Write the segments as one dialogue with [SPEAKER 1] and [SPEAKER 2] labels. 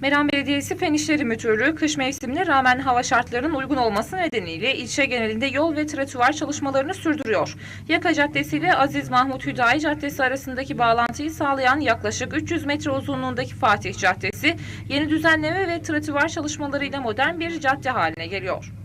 [SPEAKER 1] Meram Belediyesi Fen İşleri Müdürlüğü kış mevsimine rağmen hava şartlarının uygun olması nedeniyle ilçe genelinde yol ve trotuar çalışmalarını sürdürüyor. Yaka Caddesi ile Aziz Mahmut Hüdayi Caddesi arasındaki bağlantıyı sağlayan yaklaşık 300 metre uzunluğundaki Fatih Caddesi yeni düzenleme ve trotuar çalışmalarıyla modern bir cadde haline geliyor.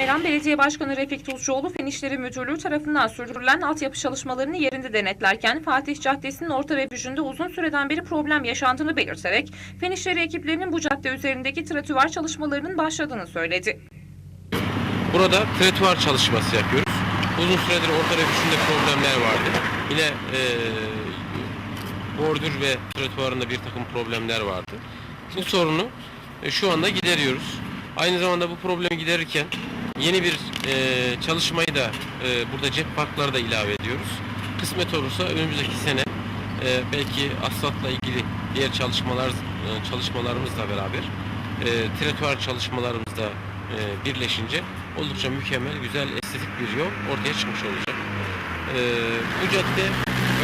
[SPEAKER 1] Meram Belediye Başkanı Refik Tuzcuoğlu Fen İşleri Müdürlüğü tarafından sürdürülen altyapı çalışmalarını yerinde denetlerken Fatih Caddesi'nin orta ve bücünde uzun süreden beri problem yaşandığını belirterek Fen İşleri ekiplerinin bu cadde üzerindeki trotuar çalışmalarının başladığını söyledi.
[SPEAKER 2] Burada tretuar çalışması yapıyoruz. Uzun süredir orta ve bütünde problemler vardı. Yine e, bordür ve tretuarında bir takım problemler vardı. Bu sorunu e, şu anda gideriyoruz. Aynı zamanda bu problemi giderirken yeni bir e, çalışmayı da e, burada cep parkları da ilave ediyoruz. Kısmet olursa önümüzdeki sene e, belki asfaltla ilgili diğer çalışmalar e, çalışmalarımızla beraber e, tretuar çalışmalarımız da e, birleşince oldukça mükemmel, güzel, estetik bir yol ortaya çıkmış olacak. E, bu cadde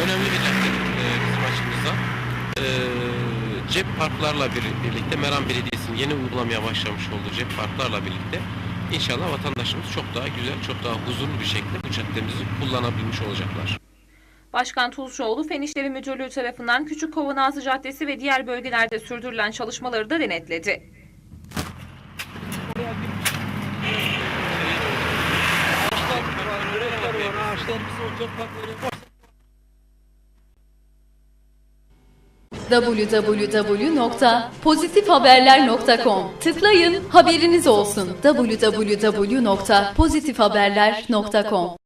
[SPEAKER 2] önemli bir cadde e, bizim açımızdan. E, cep parklarla bir- birlikte Meram Belediyesi'nin yeni uygulamaya başlamış olduğu cep parklarla birlikte inşallah vatandaşımız çok daha güzel, çok daha huzurlu bir şekilde bu caddemizi kullanabilmiş olacaklar.
[SPEAKER 1] Başkan Tuzcuoğlu Fen İşleri Müdürlüğü tarafından Küçük Kovanazlı Caddesi ve diğer bölgelerde sürdürülen çalışmaları da denetledi.
[SPEAKER 3] Ağaçlar var,
[SPEAKER 4] www.pozitifhaberler.com Tıklayın haberiniz olsun. www.pozitifhaberler.com